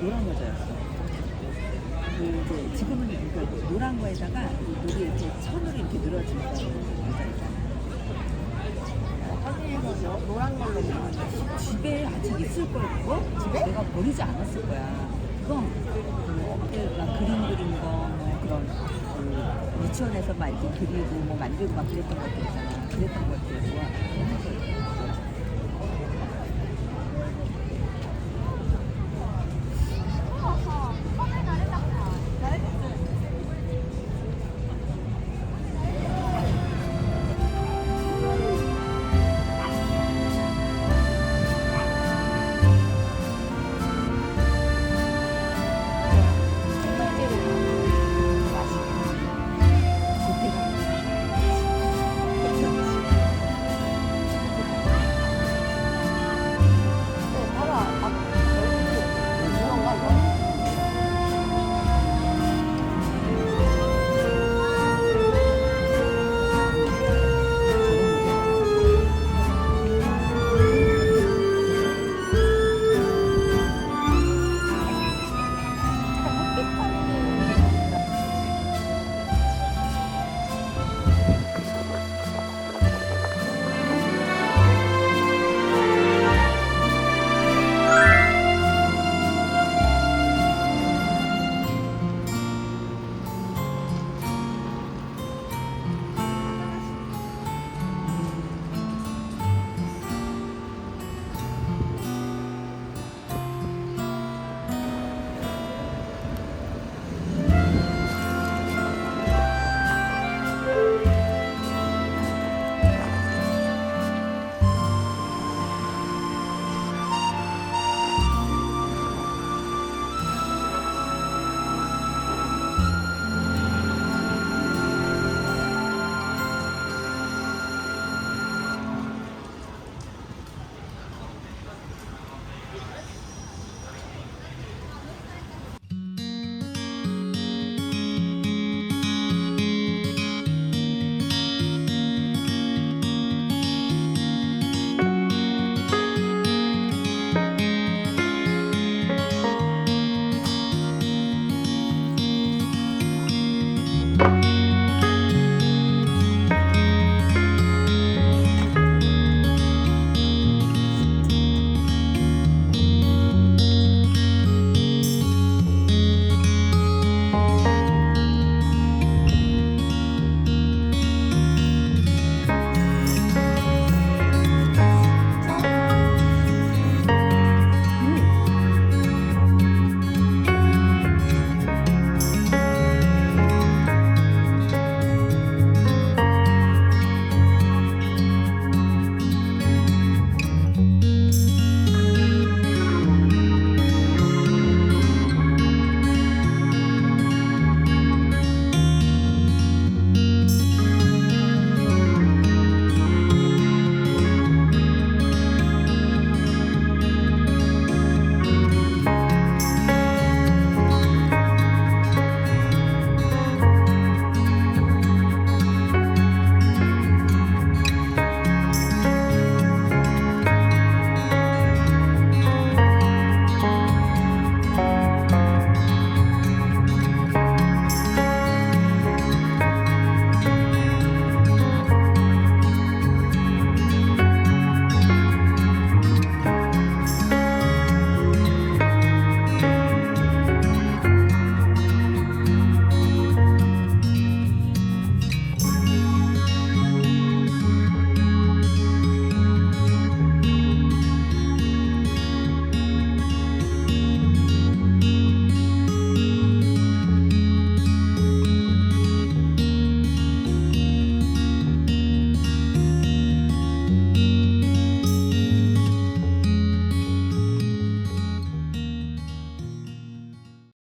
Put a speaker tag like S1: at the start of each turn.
S1: 노란 여자였어. 그 이제 지금은 그 노란 거에다가 여기 이렇게 천으로 이렇게 늘어진 거 여자이잖아. 노란 걸로 집에 아직 있을 거야 그거? 집에? 내가 버리지 않았을 거야. 그건 그 어깨 막 그림 그린 거, 뭐 그런 그 유치원에서 막 이렇게 그리고 뭐 만들고 막 그랬던 것들 있잖아. 그랬던 것들.